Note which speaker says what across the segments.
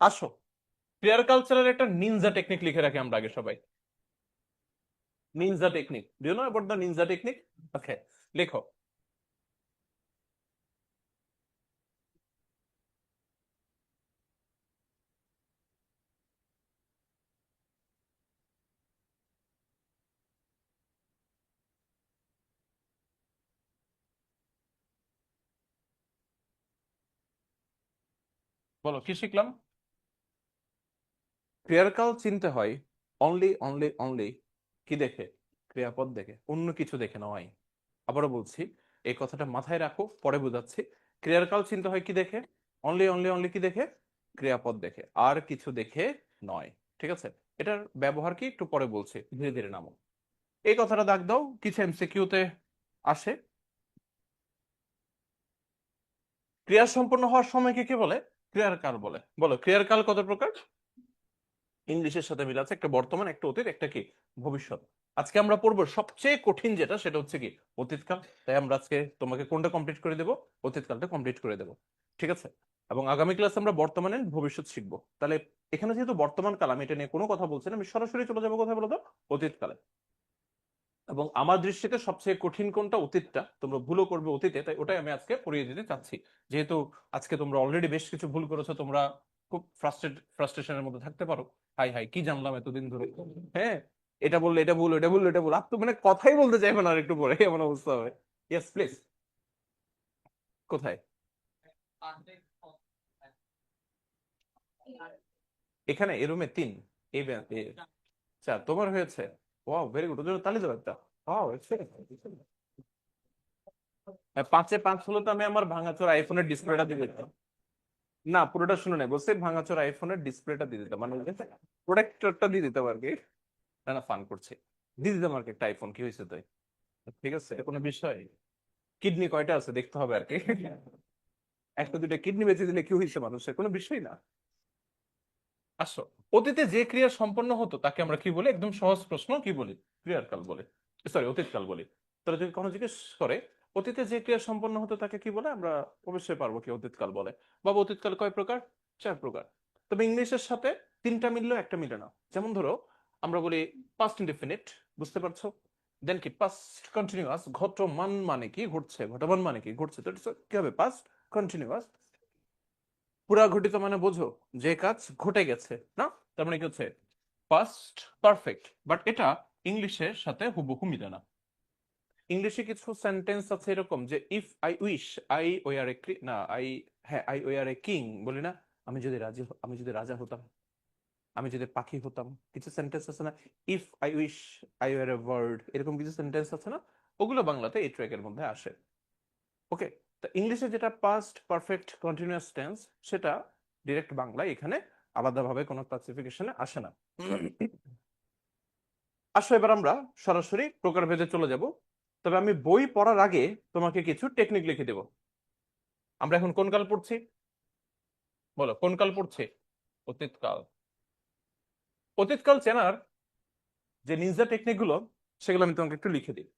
Speaker 1: আসো। ক্রিয়ার কালচারের একটা নিনজা টেকনিক লিখে রাখি আমরা আগে সবাই। Ninja technique do know about the ninja technique okay লেখো। বলো, কি শিখলাম? ক্রিয়ারকাল চিনতে হয় অনলি অনলি অনলি কি দেখে? ক্রিয়াপদ দেখে, অন্য কিছু দেখে নয় আবারও বলছি, এই কথাটা মাথায় রাখো, পরে বোঝাচ্ছি। ক্রিয়ারকাল চিনতে হয় কি দেখে? অনলি অনলি অনলি কি দেখে? ক্রিয়াপদ দেখে, আর কিছু দেখে নয়, ঠিক আছে? এটার ব্যবহার কি? একটু পরে বলছি, ধীরে ধীরে নামো। এই কথাটা দাগ দাও, কিছু এমসিকিউতে আসে। ক্রিয়া সম্পন্ন হওয়ার সময়কে কি বলে? ক্রিয়ার কাল বলে। বলো, ক্রিয়ার কাল কত প্রকার? ইংলিশের সাথে মিল আছে, একটা বর্তমান, একটা অতীত, একটা কি? ভবিষ্যৎ। আজকে আমরা পড়ব সবচেয়ে কঠিন যেটা, সেটা হচ্ছে কি? অতীতকাল। তাই আমরা আজকে তোমাকে কোনটা কমপ্লিট করে দেবো? অতীতকালটা কমপ্লিট করে দেবো। ঠিক আছে? এবং আগামী ক্লাসে আমরা বর্তমানে ভবিষ্যৎ শিখব। তাহলে এখানে যেহেতু বর্তমান কাল, আমি এটা নিয়ে কোনো কথা বলছি না, আমি সরাসরি চলে যাব কোথায় বলতো? অতীতকালে। এবং আমার দৃষ্টিতে সবচেয়ে কঠিন কোনটা? অতীতটা। তোমরা ভুলও করবে অতীতে, তাই ওটাই আমি আজকে পড়িয়ে দিতে চাচ্ছি। যেহেতু আজকে তোমরা অলরেডি বেশ কিছু ভুল করেছ, তোমরা খুব ফ্রাস্ট্রেট ফ্রাস্ট্রেশনের মধ্যে থাকতে পারো। হাই হাই, কি জানলাম এতদিন ধরে? হ্যাঁ এটা বললে এটা ভুল এটা বলল এটা ভুল। আর তো মানে কথাই বলতে চাইবে না আর একটু পরে, এমন অবস্থা হবে ইয়েস প্লিজ কোথায়? এখানে, এই রুমে তিন। এই এ- চার তোমার হয়েছে? ওয়াও ভেরি গুড ওদের তালি দাও একটা। ওয়াও পাঁচে পাঁচ হলো তো আমি আমার ভাঙাচোর আইফোনের ডিসপ্লেটা দিয়ে দিতাম না পুরোটা শুনে নাই বলছে ভাঙাচোর আইফোনের ডিসপ্লেটা দিয়ে দিতাম। মানে প্রোটেক্টরটা দিয়ে দিতাম আর কি। না ফান করছে। দিয়ে দিতাম আর কি একটা আইফোন কি হয়েছে তাই? ঠিক আছে। কোনো বিষয়? কিডনি কয়টা আছে? দেখতে হবে আর কি। একটা দুইটা কিডনি বেঁচে দিলে কি হয়েছে মানুষের? কোনো বিষয় না। আসো। অতীতে যে ক্রিয়া সম্পন্ন হতো তাকে আমরা কি বলি? একদম সহজ প্রশ্ন কি বলি? ক্রিয়ার কাল বলে। সরি অতীতকাল বলি। তারা যদি কোনো জিজ্ঞেস করে অতীতে যে ক্রিয়া সম্পন্ন হতো তাকে কি বলে? আমরা অবশ্যই পারব কি অতীতকাল বলে। বাবা, অতীতকাল কয় প্রকার? চার প্রকার। তবে ইংলিশের সাথে তিনটা মিললো একটা মিলে না। যেমন ধরো, আমরা বলি পাস্ট ইনডিফিনিট বুঝতে পারছ? দেন কি? পাস্ট কন্টিনিউয়াস ঘটমান মানে কি? ঘটছে। ঘটমান মানে কি? ঘটছে। তো কি হবে? পাস্ট কন্টিনিউয়াস পুরা ঘটিত মানে বোঝো, যে কাজ ঘটে গেছে, না? তার মানে কি হচ্ছে? পাস্ট পারফেক্ট বাট এটা ইংলিশের সাথে হুবহু মিলে না। ইংলিশে কিছু সেন্টেন্স আছে এরকম যে if I wish I were a না আই হ্যাঁ আই ওয়ার এ কিং বলি না আমি যদি রাজি আমি যদি রাজা হতাম আমি যদি পাখি হতাম। কিছু সেন্টেন্স আছে না if I wish I were a bird এরকম কিছু সেন্টেন্স আছে না ওগুলো বাংলাতে এই ট্র্যাকের মধ্যে আসে। ওকে তা ইংলিশে যেটা পাস্ট পারফেক্ট কন্টিনিউয়াস টেন্স সেটা ডিরেক্ট বাংলায় এখানে আলাদাভাবে কোনো ক্লাসিফিকেশনে আসে না। আসো এবার আমরা সরাসরি প্রকারভেদে চলে যাব। তবে আমি বই পড়ার আগে তোমাকে কিছু টেকনিক লিখে দেব। আমরা এখন কোন কাল পড়ছি? বলো, কোন কাল পড়ছে? অতীতকাল অতীতকাল চেনার যে নিনজা টেকনিকগুলো, সেগুলো আমি তোমাকে একটু লিখে দিই।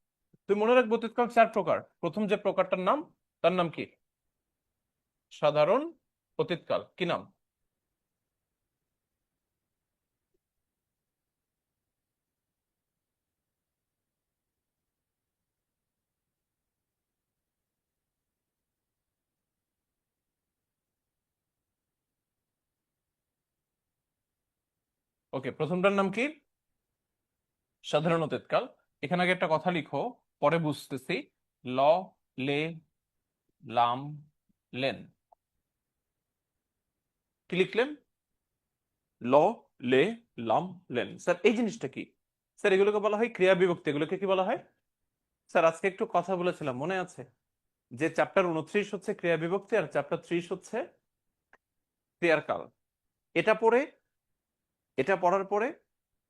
Speaker 1: তুমি মনে রাখবে অতীতকাল চার প্রকার। প্রথম যে প্রকারটার নাম, তার নাম কি? সাধারণ অতীতকাল কি নাম? ওকে, প্রথমটার নাম কি? সাধারণ অতীতকাল। এখানে আগে একটা কথা লিখো, পরে বুঝতেছি। ল, লে, লাম, লেন। কি লিখলেন? ল, লে, লাম, লেন। স্যার, এই জিনিসটা কি? স্যার, এগুলোকে বলা হয় ক্রিয়া বিভক্তি। এগুলোকে কি বলা হয়? স্যার, আজকে একটু কথা বলেছিলাম, মনে আছে? যে চ্যাপ্টার উনত্রিশ হচ্ছে ক্রিয়া বিভক্তি আর চ্যাপ্টার ত্রিশ হচ্ছে ক্রিয়ার কাল এটা পড়ে এটা পড়ার পরে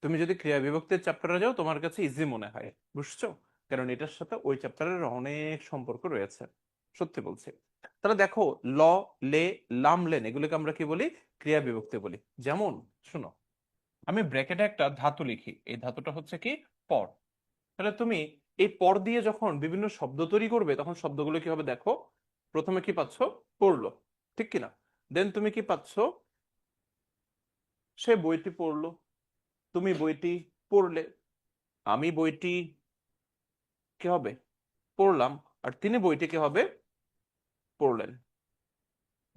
Speaker 1: তুমি যদি ক্রিয়া বিভক্তির চ্যাপ্টারে যাও, তোমার কাছে ইজি মনে হয়। বুঝছ? কারণ এটার সাথে ওই চ্যাপ্টারের অনেক সম্পর্ক রয়েছে। সত্যি বলছি। তাহলে দেখো, ল, লে, লাম, লেন, এগুলোকে আমরা কি বলি? ক্রিয়া বিভক্তি বলি। যেমন, শোনো, আমি ব্র্যাকেটে একটা ধাতু লিখি। এই ধাতুটা হচ্ছে কি? পর। তাহলে তুমি এই পর দিয়ে যখন বিভিন্ন শব্দ তৈরি করবে, তখন শব্দগুলো কি হবে দেখো? প্রথমে কি পাচ্ছ? পড়ল। ঠিক কিনা? দেন তুমি কি পাচ্ছ? সে বইটি পড়ল। তুমি বইটি পড়লে। আমি বইটি কি হবে? পড়লাম। আর তিনি বইটি কি হবে? পড়লেন।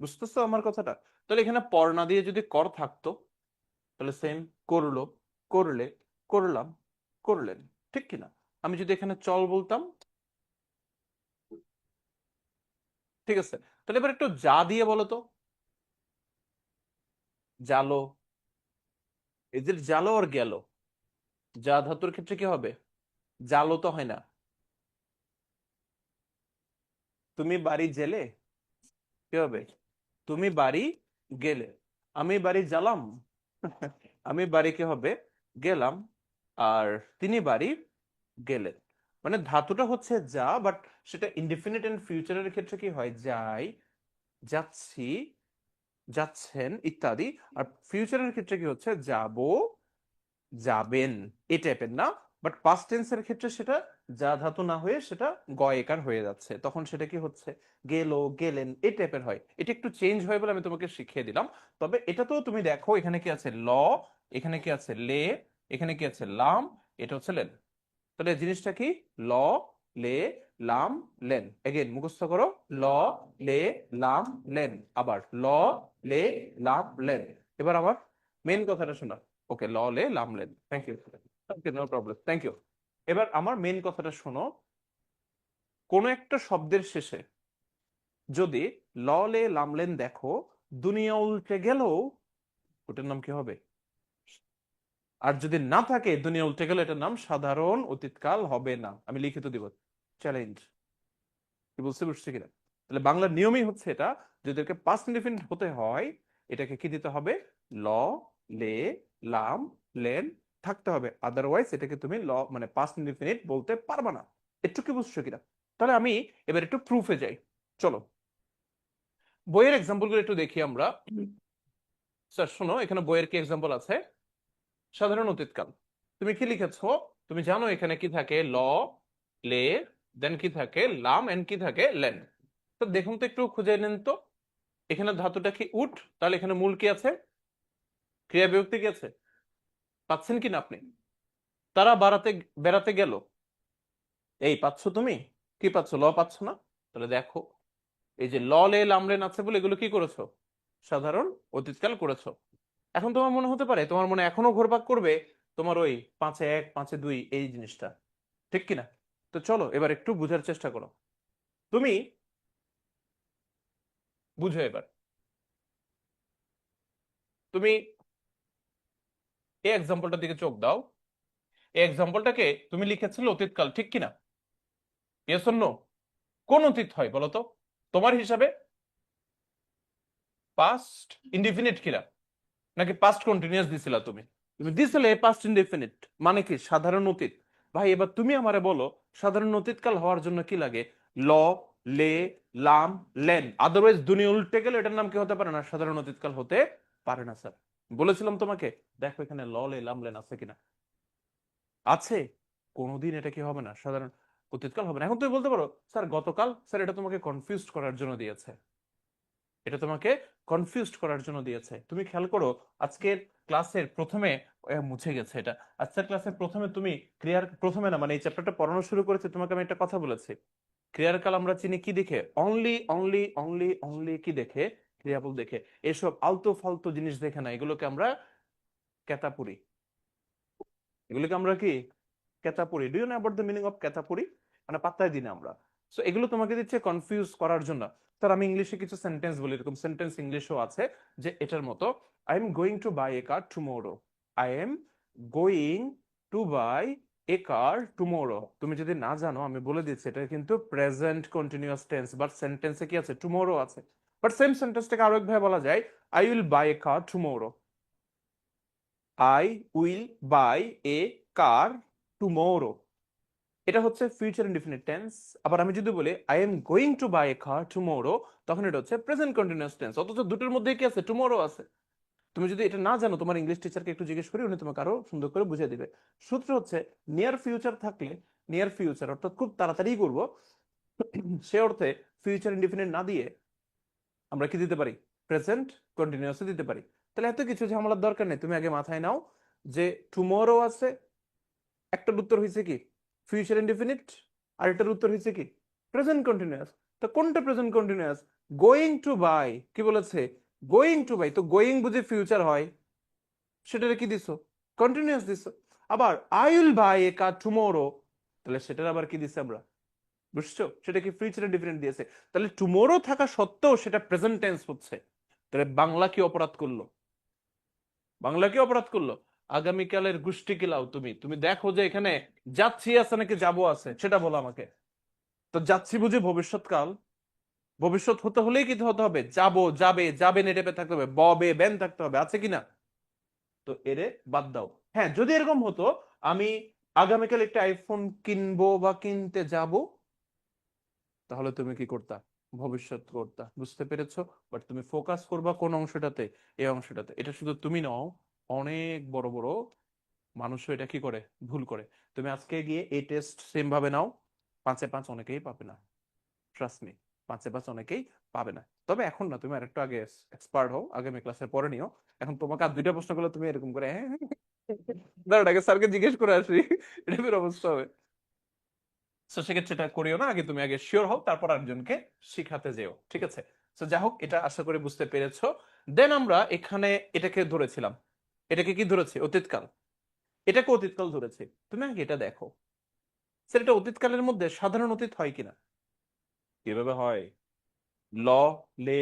Speaker 1: বুঝতেছো আমার কথাটা? তাহলে এখানে পড় না দিয়ে যদি কর থাকতো, তাহলে সেম করল, করলে, করলাম, করলেন। ঠিক কিনা? আমি যদি এখানে চল বলতাম, ঠিক আছে। তাহলে এবার একটু যা দিয়ে বলো তো। জালো এদের জালো আর গেল। যা ধাতুর ক্ষেত্রে কি হবে? জালো তো হয় না। তুমি বাড়ি জেলে? কি হবে? তুমি বাড়ি গেলে। আমি বাড়ি জ্বালাম। আমি বাড়ি কি হবে? গেলাম। আর তিনি বাড়ি গেলেন। মানে ধাতুটা হচ্ছে যা বাট সেটা ইনডিফিনিট এন্ড ফিউচারের ক্ষেত্রে কি হয়? যাই, যাচ্ছি। যাচ্ছেন ইত্যাদি। আর ফিউচারের ক্ষেত্রে কি হচ্ছে? যাব, যাবেন, এ টাইপের না। বাট পাস্ট টেন্সের ক্ষেত্রে সেটা যা ধাতু না হয়ে সেটা গয়েকার হয়ে যাচ্ছে। তখন সেটা কি হচ্ছে? গেল, গেলেন, এ টাইপের হয়। এটা একটু চেঞ্জ হয় বলে আমি তোমাকে শিখিয়ে দিলাম। তবে এটা তো তুমি দেখো, এখানে কি আছে ল, এখানে কি আছে লে, এখানে কি আছে লাম, এটা হচ্ছে লেন। তাহলে জিনিসটা কি? ল, লে, লাম, লেন। এগেন মুখস্থ করো। ল, লে, লাম, লেন। আবার ল লে, লাম, লেন। এবার আমার মেন কথাটা শোনা। ওকে ল, লে, লাম, lane. Thank you okay no problem thank you এবার আমার মেন কথাটা শোনো। কোনো একটা শব্দের শেষে যদি ল, লে, লাম, লেন দেখো, দুনিয়া উল্টে গেলেও ওটার নাম কি হবে? আর যদি না থাকে, দুনিয়া উল্টে গেলে এটার নাম সাধারণ অতীতকাল হবে না। আমি লিখিত দিব। চ্যালেঞ্জ কি বুঝতে বুঝছি কিনা? তাহলে বাংলার নিয়মই হচ্ছে এটা যদি এটাকে পাস্ট ইনডিফিনিট হতে হয়, এটাকে কি দিতে হবে? ল, লে, লাম, লেন থাকতে হবে। আদারওয়াইজ এটাকে তুমি ল মানে পাস্ট ইনডিফিনিট বলতে পারবে না। একটু কি বুঝছ কিনা? তাহলে আমি এবার একটু প্রুফে যাই। চলো। বইয়ের এক্সাম্পলগুলো একটু দেখি আমরা। স্যার, শোনো, এখানে বইয়ের কি এক্সাম্পল আছে? সাধারণ অতীতকাল। তুমি কি লিখেছো? তুমি জানো এখানে কি থাকে? ল, লে দেন কি থাকে? লাম এন্ড কি থাকে? লেন। তো দেখুন তো একটু খুঁজে নেন তো। এখানে ধাতুটা কি উঠ তাহলে এখানে মূল কি আছে? ক্রিয়া বিভক্তি কি আছে? পাচ্ছেন কি না আপনি? তারা বাড়াতে বেড়াতে গেল। এই পাচ্ছ তুমি? কি পাচ্ছ? ল পাচ্ছ না? তাহলে দেখো, এই যে ল, লে লামলেন আছে বলে এগুলো কি করেছ? সাধারণ অতীতকাল করেছ। এখন তোমার মনে হতে পারে, তোমার মনে এখনও ঘোরপাক করবে তোমার ওই পাঁচে এক, পাঁচে দুই, এই জিনিসটা। ঠিক কিনা? তো চলো, এবার একটু বুঝার চেষ্টা করো। তুমি বুঝো এবার। তুমি এই এক্সাম্পলটার দিকে চোখ দাও। এই এক্সাম্পলটাকে তুমি লিখেছিলে অতীতকাল, ঠিক কিনা? ইয়েস কোন অতীত হয় বলো তো? তোমার হিসাবে? পাস্ট ইনডিফিনিট কিনা? নাকি পাস্ট কন্টিনিউয়াস দিছিলা তুমি? তুমি দিছিলে পাস্ট ইনডিফিনিট মানে কি? সাধারণ অতীত। ভাই, এবার তুমি আমারে বলো, সাধারণ অতীতকাল হওয়ার জন্য কি লাগে? ল লে, লাম, লেন। আদারওয়াইজ দুনিয়া উল্টে গেলে এটার নাম কি হতে পারে না? সাধারণ অতীতকাল হতে পারে না স্যার বলেছিলাম তোমাকে, দেখো এখানে ল, লে, লাম, লেন আছে কিনা। আছে। কোনোদিন এটা কি হবে না? সাধারণ অতীতকাল হবে না। এখন তুমি বলতে পারো স্যার গতকাল স্যার এটা তোমাকে কনফিউজ করার জন্য দিয়েছে। এটা তোমাকে কনফিউজ করার জন্য দিয়েছে। তুমি খেয়াল করো, আজকের ক্লাসের প্রথমে মুছে গেছে এটা। আজকের ক্লাসের প্রথমে তুমি ক্রিয়ার প্রথমে না মানে এই চ্যাপ্টারটা পড়ানো শুরু করেছে, তোমাকে আমি একটা কথা বলেছি। ক্রিয়ার কাল আমরা চিনি কি দেখে? অনলি অনলি অনলি অনলি কি দেখে? ক্রিয়াপদ দেখে। এসব আলতু ফালতু জিনিস দেখে না। এগুলোকে আমরা কেতাপুরি এগুলোকে আমরা কি? কেতাপুরি do you know about the meaning of কেতাপুরি মানে পাত্তাই দিই না আমরা। সো এগুলো তোমাকে দিচ্ছে কনফিউজ করার জন্য। স্যার আমি ইংলিশে কিছু সেন্টেন্স বলি। এরকম সেন্টেন্স ইংলিশও আছে যে এটার মতো। I am going to buy a car tomorrow I am going to buy a car? Tomorrow তুমি যদি না জানো, আমি বলে দিচ্ছি এটা কিন্তু প্রেজেন্ট কন্টিনিউয়াস টেন্স বাট সেন্টেন্সে কি আছে? টুমোরো আছে। বাট সেম সেন্টেন্সটাকে আরও একভাবে বলা যায় I will buy a car tomorrow I will buy a car tomorrow এটা হচ্ছে ফিউচার ইনডিফিনিট টেন্স আবার আমি যদি বলি I am going to buy a car tomorrow তখন এটা হচ্ছে প্রেজেন্ট কন্টিনিউয়াস টেন্স অথচ দুটোর মধ্যে কি আছে? টুমোরো আছে। তুমি যদি এটা না জানো, তোমার ইংলিশ টিচারকে একটু জিজ্ঞেস করি, উনি তোমাকে আরও সুন্দর করে বুঝিয়ে দিবে। সূত্র হচ্ছে নিয়ার ফিউচার থাকলে নিয়ার ফিউচার অর্থাৎ খুব তাড়াতাড়ি করব, সে অর্থে ফিউচার ইনডিফিনিট না দিয়ে আমরা কি দিতে পারি? প্রেজেন্ট কন্টিনিউয়াসে দিতে পারি। তাহলে এত কিছু ঝামেলার দরকার নেই, তুমি আগে মাথায় নাও যে টুমোরো আছে, একটার উত্তর হয়েছে কি? ফিউচার ইনডিফিনিট আর এটার উত্তর হয়েছে কি? প্রেজেন্ট কন্টিনিউয়াস তো কোনটা present continuous going to buy কি বলেছে? গোয়িং টু বাই তো গোয়িং বুঝে ফিউচার হয়। সেটারে কি দিছো? কন্টিনিউয়াস দিছো। আবার I will buy a car tomorrow তাহলে সেটার আবার কি দিছে আমরা? বুঝছ? সেটা কি ফিউচার ডিফারেন্ট দিয়েছে। তাহলে টুমোরো থাকা সত্ত্বেও সেটা প্রেজেন্ট টেন্স হচ্ছে। তাহলে বাংলা কি অপরাধ করল? বাংলা কি অপরাধ করল? আগামীকালের গোষ্ঠী কিলাও তুমি? তুমি দেখো যে এখানে যাচ্ছি আছে নাকি যাব আছে, সেটা বলো আমাকে। তো যাচ্ছি বুঝি ভবিষ্যৎকাল ভবিষ্যৎ হতে হলেই কি হতে হবে। যাব, যাবে যাবে নেটেপে থাকতে হবে। ববে, বেন থাকতে হবে। আছে কিনা? তো এরে বাদ দাও। হ্যাঁ যদি এরকম হতো, আমি আগামীকাল একটা আইফোন কিনবো বা কিনতে যাব, তাহলে তুমি কি করতা? ভবিষ্যৎ করতা। বুঝতে পেরেছ? বাট তুমি ফোকাস করবা কোন অংশটাতে? এই অংশটাতে। এটা শুধু তুমি নও, অনেক বড় বড় মানুষও এটা কি করে? ভুল করে। তুমি আজকে গিয়ে এই টেস্ট সেম ভাবে নাও, পাঁচে পাঁচ অনেকেই পাবে না। ট্রাস্ট মি পাঁচে পাঁচ অনেকেই পাবে না। তবে এখন না, তুমি আরেকটু আগে এক্সপার্ট হও আগামী ক্লাসের পরে নিও। এখন তোমাকে আর দুইটা প্রশ্ন করলে তুমি এরকম করে হ্যাঁ দাঁড়ান আগে স্যারকে জিজ্ঞেস করে আসি অবস্থা হবে। তো সেক্ষেত্রে এটা করিও না, আগে তুমি আগে শিওর হও, তারপর আরেকজনকে শিখাতে যেও, ঠিক আছে? তো হোক, এটা আশা করি বুঝতে পেরেছ। দেন আমরা এখানে এটাকে ধরেছিলাম। এটাকে কি ধরেছি? অতীতকাল। এটাকে অতীতকাল ধরেছি। তুমি আগে এটা দেখো। স্যার এটা অতীতকালের মধ্যে সাধারণ অতীত হয় কিনা? কীভাবে হয়? ল, লে,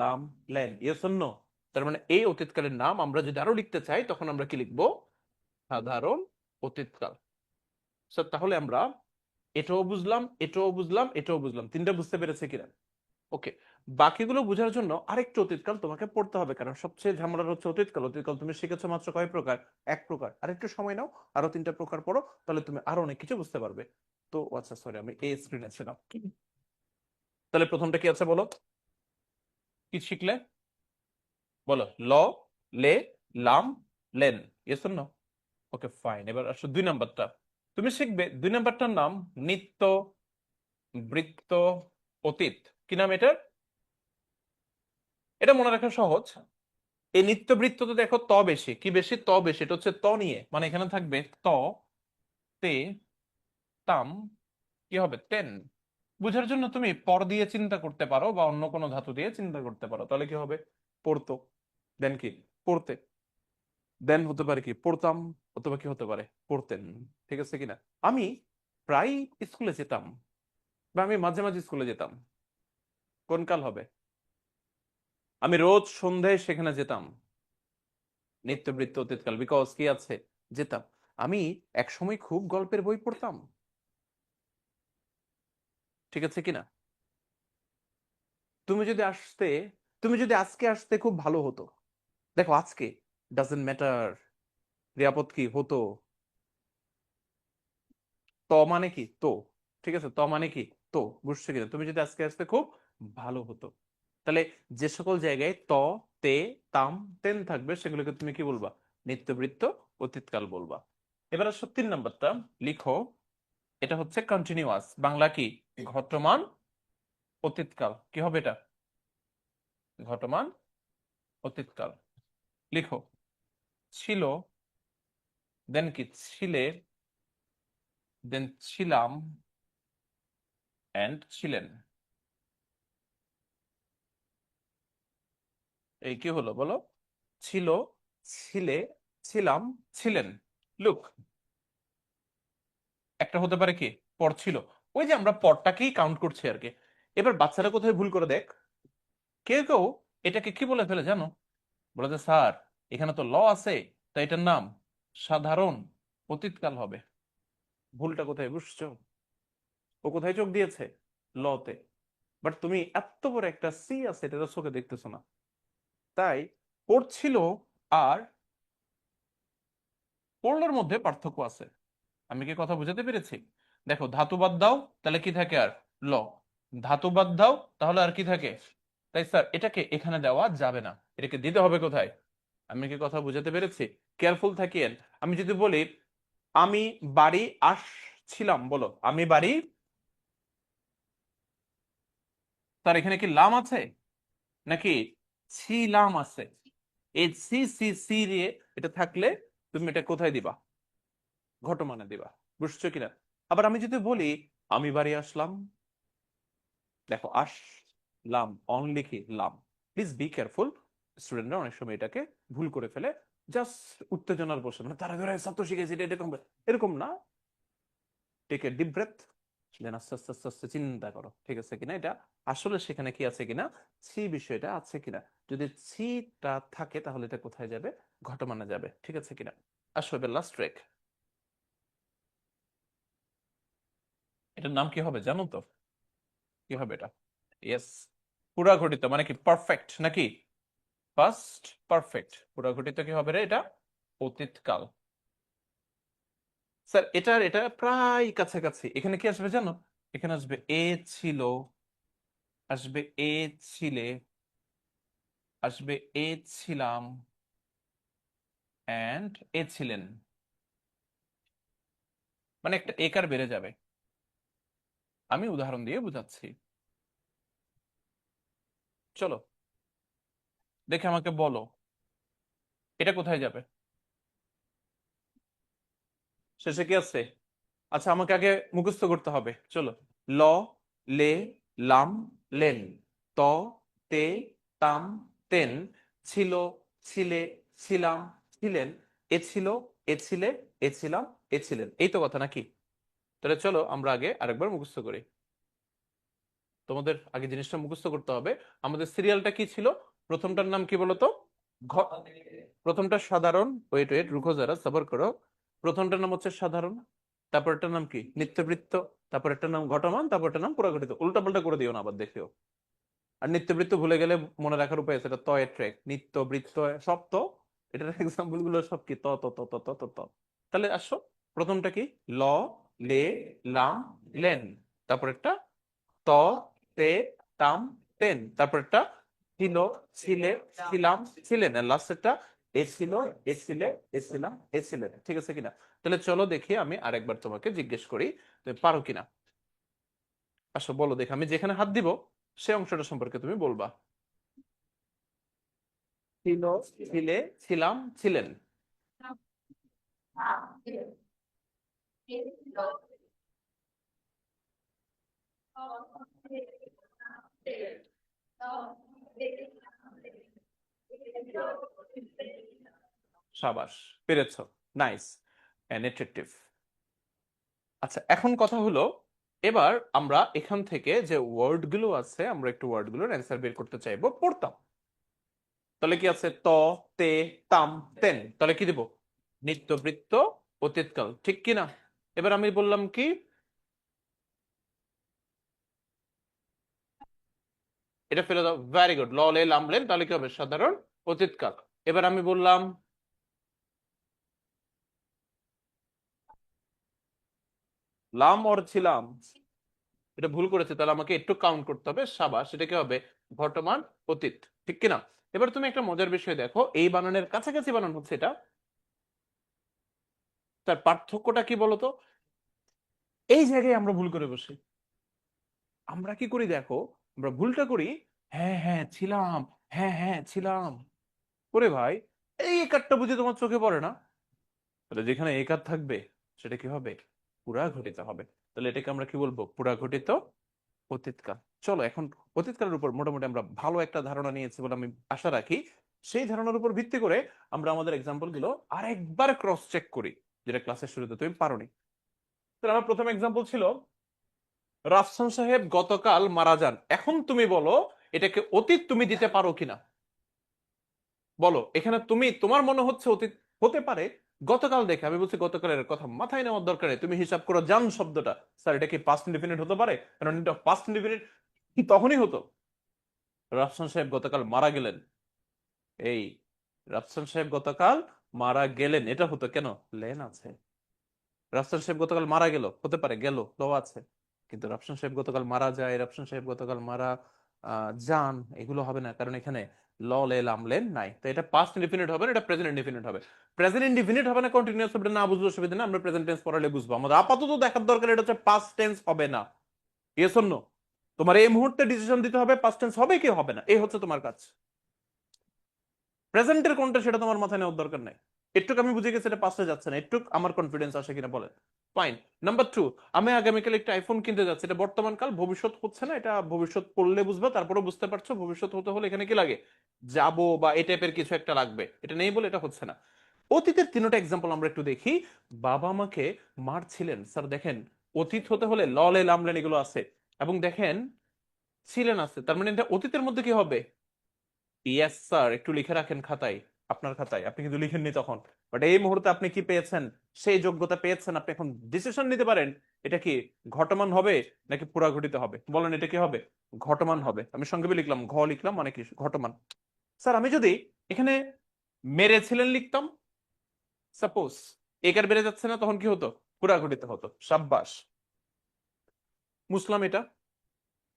Speaker 1: লাম, লেন ইয়েস নো তার মানে এই অতীতকালের নাম আমরা যদি আরও লিখতে চাই, তখন আমরা কি লিখব? সাধারণ অতীতকাল। স্যার তাহলে আমরা এটাও বুঝলাম এটাও বুঝলাম এটাও বুঝলাম। তিনটা বুঝতে পেরেছে কিনা? ওকে বাকিগুলো বোঝার জন্য আরেকটু অতীতকাল তোমাকে পড়তে হবে, কারণ সবচেয়ে ঝামেলার হচ্ছে অতীতকাল। অতীতকাল তুমি শিখেছো মাত্র কয় প্রকার? এক প্রকার। আর একটু সময় নাও, আরও তিনটা প্রকার পড়ো, তাহলে তুমি আরও অনেক কিছু বুঝতে পারবে। তো আচ্ছা সরি আমি এই স্ক্রিনে ছিলাম। তাহলে প্রথমটা কি আছে বলো? কি শিখলে? বলো। ল, লে, লাম, লেন। ইয়েস নো ওকে ফাইন এবার আসো দুই নাম্বারটা। তুমি শিখবে দুই নাম্বারটার নাম নিত্য, বৃত্ত, অতীত। কি নাম এটার? এটা মনে রাখা সহজ। এই নিত্য, বৃত্ত তো দেখো ত বেশি। কি বেশি? ত বেশি। এটা হচ্ছে ত নিয়ে। মানে এখানে থাকবে ত, তে, তাম, কি হবে? তেন। বুঝার জন্য তুমি পর দিয়ে চিন্তা করতে পারো বা অন্য কোনো ধাতু দিয়ে চিন্তা করতে পারো। তাহলে কি হবে? পড়তো। দেন কি? পড়তে। দেন হতে পারে কি? পড়তাম, অথবা কি হতে পারে? পড়তেন। ঠিক আছে কিনা? আমি প্রায় স্কুলে যেতাম বা আমি মাঝে মাঝে স্কুলে যেতাম। কোন কাল হবে? আমি রোজ সন্ধ্যায় সেখানে যেতাম। নিত্যবৃত্ত অতীতকাল বিকজ কি আছে? যেতাম। আমি একসময় খুব গল্পের বই পড়তাম। ঠিক আছে কিনা? তুমি যদি আসতে, তুমি যদি আজকে আসতে খুব ভালো হতো। দেখো, আজকে ডাজেন্ট ম্যাটার নিরাপদ কি হতো। ত মানে কি? তো। ঠিক আছে? ত মানে কি? তো। বুঝছ কিনা? তুমি যদি আজকে আসতে খুব ভালো হতো। তাহলে যে সকল জায়গায় ত, তে, তাম, তেন থাকবে, সেগুলোকে তুমি কি বলবা? নিত্যবৃত্ত অতীতকাল বলবা। এবার আসো তিন নাম্বারটা। লিখো। এটা হচ্ছে কন্টিনিউয়াস বাংলা কি? ঘটমান অতীতকাল। কি হবে এটা? ঘটমান অতীতকাল। লিখো। ছিল দেন কি? ছিলে দেন ছিলাম এন্ড ছিলেন। এই কি হলো বলো? ছিল, ছিলে, ছিলাম, ছিলেন। লুক একটা হতে পারে কি? পর ছিল। ওই যে আমরা পরটাকেই কাউন্ট করছি আর কি। এবার বাচ্চারা কোথায় ভুল করে দেখ? কেউ কেউ এটাকে কি বলে ফেলে জানো? বলে যে, স্যার, এখানে তো ল আছে, তাই এটার নাম সাধারণ অতীতকাল হবে। ভুলটা কোথায় বুঝছ? ও কোথায় চোখ দিয়েছে? লতে বাট তুমি এত বড় একটা সি আছে, এটা তো চোখে দেখতেছো না। তাই পড়ছিল আর পড়লোর মধ্যে পার্থক্য আছে। আমি কি কথা বুঝাতে পেরেছি? দেখো, ধাতু বাদ দাও, তাহলে কি থাকে আর? ল। ধাতু বাদ দাও, তাহলে আর কি থাকে? তাই স্যার এটাকে এখানে দেওয়া যাবে না। এটাকে দিতে হবে কোথায়? আমি কি কথা বুঝাতে পেরেছি? কেয়ারফুল থাকিয়েন। আমি যদি বলি, আমি বাড়ি আসছিলাম, বলো। আমি বাড়ি? তার এখানে কি লাম আছে? নাকি ছিলাম আছে? এই সি সি সি রে, এটা থাকলে তুমি এটা কোথায় দিবা? ঘটমানে দিবা, বুঝছ কিনা? আবার আমি যদি বলি, আমি বাড়ি আসলাম, দেখো, আসলাম অনলি কি? লাম। প্লিজ বি কেয়ারফুল স্টুডেন্টরা অনেক সময় এটাকে ভুল করে ফেলে জাস্ট উত্তেজনার বসে মানে তারা ধরে ছাত্র শিখেছি এরকম এরকম না। Take a deep breath then আস্তে আস্তে আস্তে আস্তে চিন্তা করো, ঠিক আছে কিনা এটা? আসলে সেখানে কি আছে কিনা? সি বিষয়টা আছে কিনা? যদি সিটা থাকে, তাহলে এটা কোথায় যাবে? ঘটমানে যাবে, ঠিক আছে কিনা? আসবে লাস্ট ট্রেক এটার নাম কি হবে জানো তো? কি হবে এটা? ইয়েস পুরা ঘটিত মানে কি? পারফেক্ট নাকি? ফার্স্ট পারফেক্ট পুরা ঘটিত কি হবে রে এটা? অতীতকাল। স্যার এটার, এটা প্রায় কাছাকাছি। এখানে কি আসবে জানো? এখানে আসবে এ ছিল, আসবে এ ছিলে, আসবে এ ছিলাম অ্যান্ড এ ছিলেন। মানে একটা একার বেড়ে যাবে? আমি উদাহরণ দিয়ে বোঝাচ্ছি। চলো, দেখে আমাকে বলো, এটা কোথায় যাবে? শেষে কি আছে? আচ্ছা আমাকে আগে মুখস্থ করতে হবে। চলো, ল, লে, লাম, লেন, ত, তে, তাম, তেন, ছিল, ছিলে, ছিলাম, ছিলেন, এ ছিল, এ ছিলে, এ ছিলাম, এ ছিলেন, এই তো কথা নাকি? তাহলে চলো আমরা আগে আরেকবার মুখস্থ করি। তোমাদের আগে জিনিসটা মুখস্থ করতে হবে। আমাদের সিরিয়ালটা কি ছিল? প্রথমটার নাম কি বলতো? প্রথমটা সাধারণ। ওয়েট ওয়েট রুখো যারা সাবার করো। প্রথমটার নাম হচ্ছে সাধারণ তারপর একটা নাম কি? নিত্যবৃত্ত তারপর একটা নাম ঘটমান তারপর একটা নাম পুরাঘটিত। উল্টাপাল্টা করে দিও না, আবার দেখেও। আর নিত্যবৃত্ত ভুলে গেলে মনে রাখার উপায় আছে, এটা তয় ট্র্যাক নিত্য বৃত্ত সব তো? এটার এক্সাম্পলগুলো সব কি? ত ত ত ত ত। তাহলে আসো, প্রথমটা কি? ল লে, লাম, লেন। তারপর একটা ত, তে, তাম, তেন। তারপর একটা ছিল ছিলে ছিলাম ছিলেন আর লাস্টেরটা এ ছিল, এ ছিলে, এ ছিলাম, এ ছিলেন। ঠিক আছে কিনা? তাহলে চলো দেখি আমি আরেকবার তোমাকে জিজ্ঞেস করি তুমি পারো কিনা। আসো, বলো দেখি। আমি যেখানে হাত দিব, সে অংশটা সম্পর্কে তুমি বলবা। ছিল ছিলে ছিলাম ছিলেন সাবাস, পেরেছ, নাইস এন্ড এট্রাকটিভ আচ্ছা এখন কথা হলো, এবার আমরা এখান থেকে যে ওয়ার্ডগুলো আছে, আমরা একটু ওয়ার্ডগুলোর অ্যান্সার বের করতে চাইব, পড়তাম। তাহলে কি আছে? ত, তে, তাম, তেন। তাহলে কি দিব? নিত্যবৃত্ত অতীতকাল ঠিক কি না এবার আমি বললাম কি? এটা ফেলে দাও ভেরি গুড ল লে লাম লেন তাহলে কি হবে? সাধারণ অতীতকাল এবার আমি বললাম, লাম অর ছিলাম, এটা ভুল করেছে, তাহলে আমাকে একটু কাউন্ট করতে হবে, সাবাস সেটা কি হবে? বর্তমান অতীত, ঠিক কিনা? এবার তুমি একটা মজার বিষয় দেখো, এই বানানের কাছাকাছি বানান হচ্ছে এটা তার পার্থক্যটা কি বলতো? এই জায়গায় আমরা ভুল করে বসি। আমরা কি করি দেখো, আমরা ভুলটা করি হ্যাঁ হ্যাঁ ছিলাম হ্যাঁ হ্যাঁ ছিলাম। ওরে ভাই, এই একারটা বুঝে তোমার চোখে পড়ে না? তাহলে যেখানে একার থাকবে, সেটা কি হবে? পুরা ঘটিত হবে। তাহলে এটাকে আমরা কি বলব? পুরা ঘটিত অতীতকাল চলো, এখন অতীতকালের উপর মোটামুটি আমরা ভালো একটা ধারণা নিয়েছি বলে আমি আশা রাখি। সেই ধারণার উপর ভিত্তি করে আমরা আমাদের এক্সাম্পলগুলো আরেকবার ক্রস চেক করি। যেটা ক্লাসের শুরুতে, তুমি পারোনি। তাহলে আমার প্রথম এক্সাম্পল ছিল, রাফসান সাহেব গতকাল মারা যান। এখন তুমি বলো, এটাকে অতীত তুমি দিতে পারো কিনা? বলো, এখানে তুমি, তোমার মনে হচ্ছে অতীত, হতে পারে, গতকাল দেখে, আমি বলছি গতকালের কথা মাথায় নেওয়ার দরকার নেই, তুমি হিসাব করো জান শব্দটা। স্যার, এটা কি পাস্ট ইনডিফিনিট হতে পারে? কারণ এটা পাস্ট ইনডিফিনিট তখনই হতো? রাফসান সাহেব গতকাল মারা গেলেন। এই, রাফসান সাহেব গতকাল মারা গেলেন, এটা হতো কেন? লেন আছে। রাফসান সাহেব গতকাল মারা গেল? হতে পারে, গেল ল আছে। কিন্তু রাফসান সাহেব গতকাল মারা যায়, রাফসান সাহেব গতকাল মারা যান, এগুলো হবে না। কারণ এখানে ল লাম, লেন নাই। তো এটা পাস্ট হবে না, এটা প্রেজেন্ট ইনডিফিনিট হবে। প্রেজেন্ট ইনডিফিনিট হবে না কন্টিনিউয়াস হবে না বুঝলে অসুবিধা না আমরা প্রেজেন্ট টেন্স পড়ালে বুঝব। আমাদের আপাতত দেখার দরকার, এটা হচ্ছে পাস্ট টেন্স হবে না। ইয়েস অর তোমার এই মুহূর্তে ডিসিশন দিতে হবে পাস্ট টেন্স হবে কি হবে না? এই হচ্ছে তোমার কাজ। প্রেজেন্টের কোনটা সেটা তোমার মাথায় নেওয়ার দরকার নাই। একটু আমি বুঝে গেছি এটা পাশে যাচ্ছে না একটু আমার কনফিডেন্স আসে কিনা বলেন। ফাইন নাম্বার টু আমি আগামীকাল একটা আইফোন কিনতে যাচ্ছি। এটা বর্তমান কাল, ভবিষ্যৎ হচ্ছে না, এটা ভবিষ্যৎ পড়লে বুঝবে তারপরে বুঝতে পারছ ভবিষ্যৎ হতে হলে এখানে কি লাগে? যাব বা এই টাইপের কিছু একটা লাগবে। এটা নেই বলে এটা হচ্ছে না। অতীতের তিনটা এক্সাম্পল আমরা একটু দেখি। বাবা আমাকে মারছিলেন। স্যার, দেখেন, অতীত হতে হলে ললে, লামলেন এগুলো আছে। এবং দেখেন, ছিলেন আছে। তার মানে এটা অতীতের মধ্যে কি হবে? ইয়েস স্যার একটু লিখে রাখেন খাতায়, আপনার খাতায়। আপনি কিন্তু লিখেননি তখন। বাট এই মুহূর্তে আপনি কি পেয়েছেন? সেই যোগ্যতা পেয়েছেন। আপনি এখন ডিসিশন নিতে পারেন। এটা কি ঘটমান হবে নাকি হবে? বলেন এটা কি হবে? ঘটমান হবে। আমি লিখলাম, ঘ লিখলাম মানে ঘটমান। স্যার আমি যদি এখানে মেরেছিলেন লিখতাম। সাপোজ একার বেড়ে যাচ্ছে না, তখন কি হতো? পুরাঘটিত হতো। সাব্বাস। মুসলাম এটা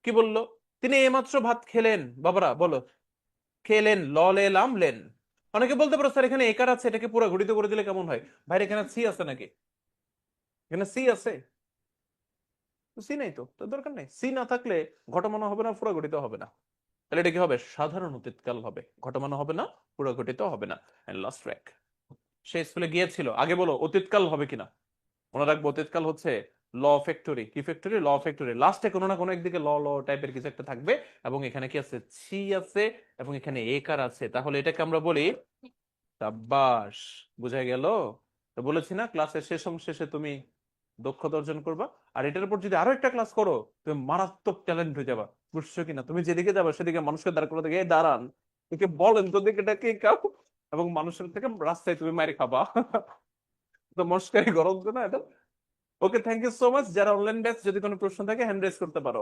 Speaker 1: কি বলল? তিনি এইমাত্র ভাত খেলেন। বাবারা, বলো। খেলেন ল লেলাম লেন অনেকে বলতে পারো, স্যার, এখানে একার আছে, এটাকে পুরো ঘটিত করে দিলে কেমন হয়? ভাই, এখানে সি আছে নাকি? এখানে সি আছে? সি নেই তো তো দরকার নেই। সি না থাকলে ঘটমানো হবে না, পুরো ঘটিত হবে না। তাহলে এটা কি হবে? সাধারণ অতীতকাল হবে। ঘটমানো হবে না, পুরো ঘটিত হবে না। লাস্ট ট্র্যাক সে স্কুলে গিয়েছিল। আগে বলো, অতীতকাল হবে কিনা? মনে রাখব, অতীতকাল হচ্ছে ল ফ্যাক্টরি কি ফ্যাক্টরি ল ফ্যাক্টরি লাস্টে কোনো না কোনো একদিকে ল ল টাইপের কিছু একটা থাকবে এবং এখানে কি আছে? ছি আছে এবং এখানে একার আছে। তাহলে এটাকে আমরা বলি সাব্বাস। বুঝা গেল? তো বলেছি না ক্লাসের শেষ শেষে তুমি দক্ষতা অর্জন করবা। আর এটার উপর যদি আরও একটা ক্লাস করো, তুমি মারাত্মক ট্যালেন্ট হয়ে যাবা। বুঝছ কিনা? তুমি যেদিকে যাবে, সেদিকে মানুষকে দাঁড় করে দেখে দাঁড়ান। একে বলেন, তো দিকে কে কাউ? এবং মানুষের থেকে রাস্তায় তুমি মারি খাবা। তো মস্কারি গরম না এটা okay thank you so much যারা অনলাইন ব্যাচ যদি কোনো প্রশ্ন থাকে হ্যান্ড রেজ করতে পারো।